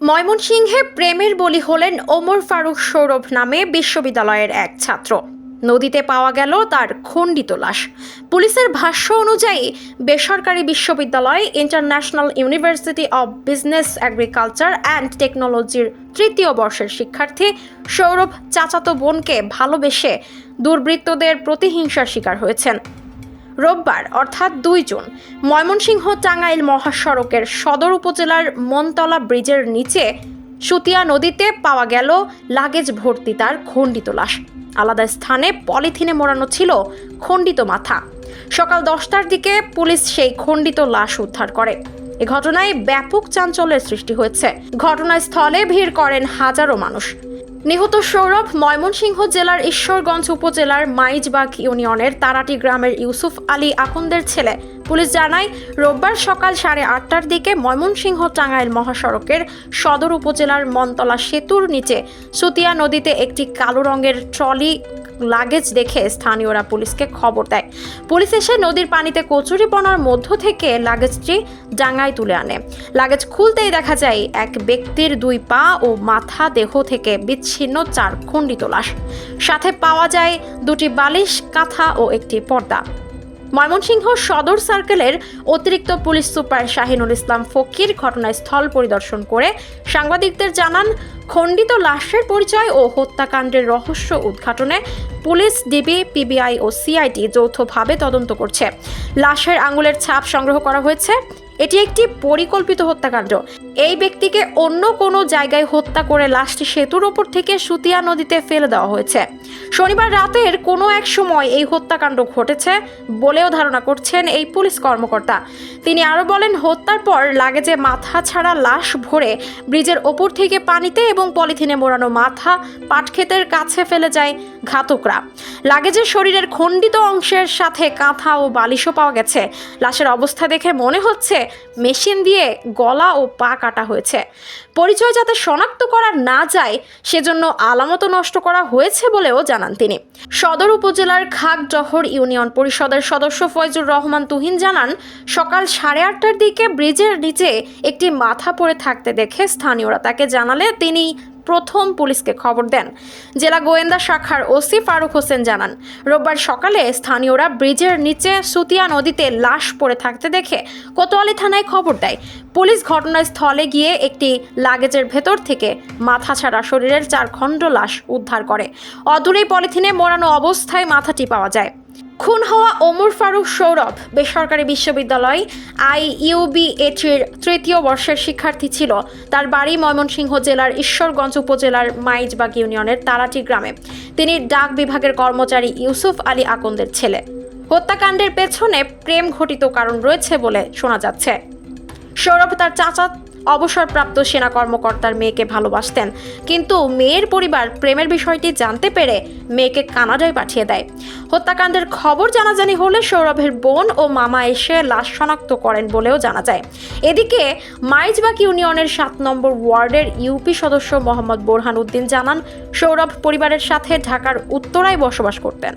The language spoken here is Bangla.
ময়মনসিংহে প্রেমের বলি হলেন ওমর ফারুক সৌরভ নামে বিশ্ববিদ্যালয়ের এক ছাত্র। নদীতে পাওয়া গেল তার খণ্ডিত লাশ। পুলিশের ভাষ্য অনুযায়ী, বেসরকারি বিশ্ববিদ্যালয়, International University of Business Agriculture and টেকনোলজির তৃতীয় বর্ষের শিক্ষার্থী সৌরভ চাচাতো বোনকে ভালোবেসে দুর্বৃত্তদের প্রতিহিংসার শিকার হয়েছেন। রোববার, অর্থাৎ দুই জুন, ময়মনসিংহ টাঙ্গাইল মহাসড়কের সদর উপজেলার মনতলা ব্রিজের নিচে সুতিয়া নদীতে পাওয়া গেল লাগেজ ভর্তি তার খণ্ডিত লাশ। আলাদা স্থানে পলিথিনে মোড়ানো ছিল খণ্ডিত মাথা। সকাল দশটার দিকে পুলিশ সেই খণ্ডিত লাশ উদ্ধার করে। এ ঘটনায় ব্যাপক চাঞ্চল্যের সৃষ্টি হয়েছে। ঘটনাস্থলে ভিড় করেন হাজারো মানুষ। নিহত সৌরভ ময়মনসিংহ জেলার ঈশ্বরগঞ্জ উপজেলার মাইজবাগ ইউনিয়নের তারাটি গ্রামের ইউসুফ আলী আকন্দের ছেলে। পুলিশ জানায়, রোববার সকাল সাড়ে আটটার দিকে ময়মনসিংহ টাঙ্গাইল মহাসড়কের সদর উপজেলার মনতলা সেতুর নিচে সুতিয়া নদীতে একটি কালো রঙের ট্রলি লাগেজ দেখে স্থানীয়রা পুলিশকে খবর দেয়। পুলিশ এসে নদীর পানিতে কচুরিপনার মধ্য থেকে লাগেজটি ডাঙায় তুলে আনে। লাগেজ খুলতেই দেখা যায়, এক ব্যক্তির দুই পা ও মাথা দেহ থেকে বিচ্ছিন্ন চার খণ্ডিত লাশ সাথে পাওয়া যায় দুটি বালিশ, কাঁথা ও একটি পর্দা। ময়মনসিংহ সদর সার্কেলের অতিরিক্ত পুলিশ সুপার শাহিনুল ইসলাম ফকির ঘটনাস্থল পরিদর্শন করে সাংবাদিকদের জানান, খণ্ডিত লাশের পরিচয় ও হত্যাকাণ্ডের রহস্য উদ্ঘাটনে পুলিশ ডিবি, পিবিআই ও সিআইটি যৌথভাবে তদন্ত করছে। লাশের আঙুলের ছাপ সংগ্রহ করা হয়েছে। এটি একটি পরিকল্পিত হত্যাকাণ্ড। এই ব্যক্তিকে অন্য কোনো জায়গায় হত্যা করে লাশটি সেতুর ওপর থেকে সুতিয়া নদীতে ফেলে দেওয়া হয়েছে। শনিবার রাতের কোনো এক সময় এই হত্যাকাণ্ড ঘটেছে বলেও ধারণা করছেন এই পুলিশ কর্মকর্তা। তিনি আরও বলেন, হত্যার পর লাগেজে মাথা ছাড়া লাশ ভরে ব্রিজের ওপর থেকে পানিতে এবং পলিথিনে মোড়ানো মাথা পাটক্ষেতের কাছে ফেলে যায় ঘাতকরা। লাগেজের শরীরের খণ্ডিত অংশের সাথে কাঁথা ও বালিশও পাওয়া গেছে। লাশের অবস্থা দেখে মনে হচ্ছে মেশিন দিয়ে গলা ও পা কাটা হয়েছে। পরিচয় যাতে শনাক্ত করা না যায়, সেজন্য আলামত নষ্ট করা হয়েছে বলেও জানান তিনি। সদর উপজেলার খাগজহর ইউনিয়ন পরিষদের সদস্য ফয়জুর রহমান তুহিন জানান, সকাল সাড়ে আটটার দিকে ব্রিজের নিচে একটি মাথা পড়ে থাকতে দেখে স্থানীয়রা তাকে জানালে তিনি প্রথম পুলিশকে খবর দেন। জেলা গোয়েন্দা শাখার ওসি ফারুক হোসেন জানান, রোববার সকালে স্থানীয়রা ব্রিজের নিচে সুতিয়া নদীতে লাশ পড়ে থাকতে দেখে কোতোয়ালি থানায় খবর দেয়। পুলিশ ঘটনাস্থলে গিয়ে একটি লাগেজের ভেতর থেকে মাথা ছাড়া শরীরের চার খণ্ড লাশ উদ্ধার করে। অদূরেই পলিথিনে মোড়ানো অবস্থায় মাথাটি পাওয়া যায়। খুন হওয়া ওমর ফারুক সৌরভ বেসরকারি বিশ্ববিদ্যালয় আই ইউবিএটির তৃতীয় বর্ষের শিক্ষার্থী ছিল। তার বাড়ি ময়মনসিংহ জেলার ঈশ্বরগঞ্জ উপজেলার মাইজবাগ ইউনিয়নের তারাটি গ্রামে। তিনি ডাক বিভাগের কর্মচারী ইউসুফ আলী আকন্দের ছেলে। হত্যাকাণ্ডের পেছনে প্রেম ঘটিত কারণ রয়েছে বলে শোনা যাচ্ছে। সৌরভ তার চাচা অবসরপ্রাপ্ত সেনা কর্মকর্তার মেয়েকে ভালোবাসতেন। কিন্তু মেয়ের পরিবার প্রেমের বিষয়টি জানতে পেরে মেয়েকে কানাডায় পাঠিয়ে দেয়। হত্যাকাণ্ডের খবর জানাজানি হলে সৌরভের বোন ও মামা এসে লাশ শনাক্ত করেন বলেও জানা যায়। এদিকে মাইজবাগ ইউনিয়নের সাত নম্বর ওয়ার্ডের ইউপি সদস্য মোহাম্মদ বোরহান উদ্দিন জানান, সৌরভ পরিবারের সাথে ঢাকার উত্তরায় বসবাস করতেন।